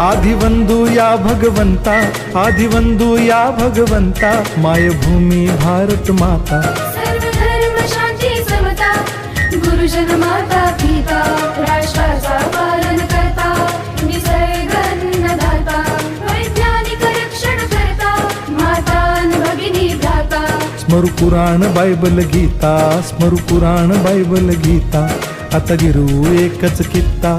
आदिवंदू या भगवंता आदिवंदू या भगवंता मायभूमी भारत माता। सर्व धर्म शांती समता गुरुजन माता पिता राष्ट्राचा पालन करता निसर्ग अन्नदाता वैज्ञानिक रक्षण करता माता अन भगिनी भ्राता। स्मरु पुराण बायबल गीता स्मरु पुराण बायबल गीता आता गिरू एकच कित्ता।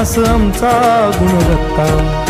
आमचा गुणवत्ता.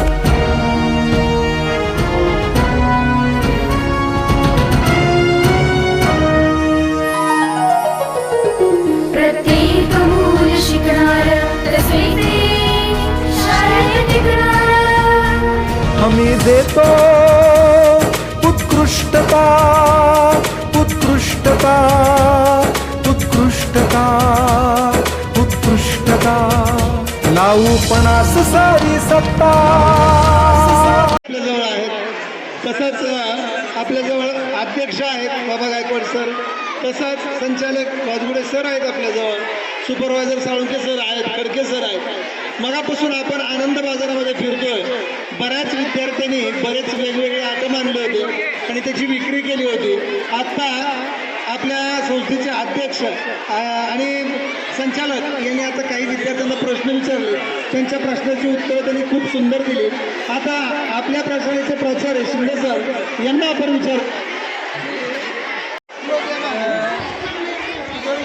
देतो. उत्कृष्टता उत्कृष्टता उत्कृष्टता उत्कृष्टता. लावू पणास सारी सत्ता. आपल्याजवळ आहेत. तसंच आपल्याजवळ अध्यक्ष आहेत बाबा गायकवाड सर. तसंच संचालक वाजगुडे सर आहेत आपल्याजवळ. सुपरवायझर साळुंके सर आहेत खडके सर आहेत. मगापासून आपण आनंद बाजारामध्ये फिरतोय. बऱ्याच विद्यार्थ्यांनी बरेच वेगवेगळे आटम आणले होते आणि त्याची विक्री केली होती. आत्ता आपल्या संस्थेचे अध्यक्ष आणि संचालक यांनी आता काही विद्यार्थ्यांना प्रश्न विचारले. त्यांच्या प्रश्नाची उत्तरं त्यांनी खूप सुंदर दिली. आता आपल्या प्रशालेचे प्राचार्य शिंदे सर यांना आपण विचार.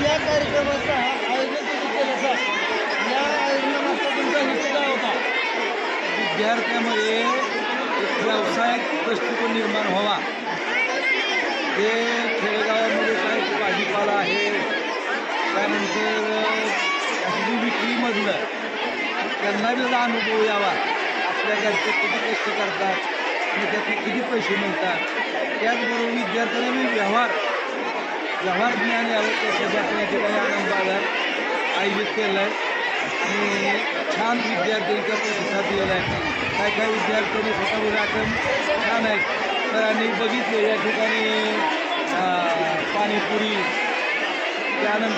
या कार्यक्रमाचा आयोजन तुम्ही केलं सर या आयोजनामागचा तुमचा हेतू काय होता विद्यार्थ्यामध्ये एक व्यावसायिक दृष्टिकोन निर्माण व्हावा. ते खेडेगावामध्ये काय भाजीपाला आहे? त्यानंतर अशी विक्रीमधलं त्यांना बी अनुभव यावा. आपल्या घरचे किती कष्ट करतात आणि त्याचे किती पैसे मिळतात? त्याचबरोबर विद्यार्थ्यांना मी व्यवहार व्यवहार ज्ञान यावं त्यासाठी आपण या ठिकाणी आनंद बाजार आयोजित केलं आहे छान विद्यार्थ्यांचा प्रतिसाद दिलेला आहे काय काय विद्यार्थ्यांनी स्वतः आटम छान आहेत सरांनी बघितले या ठिकाणी अं, पाणीपुरी त्यानंतर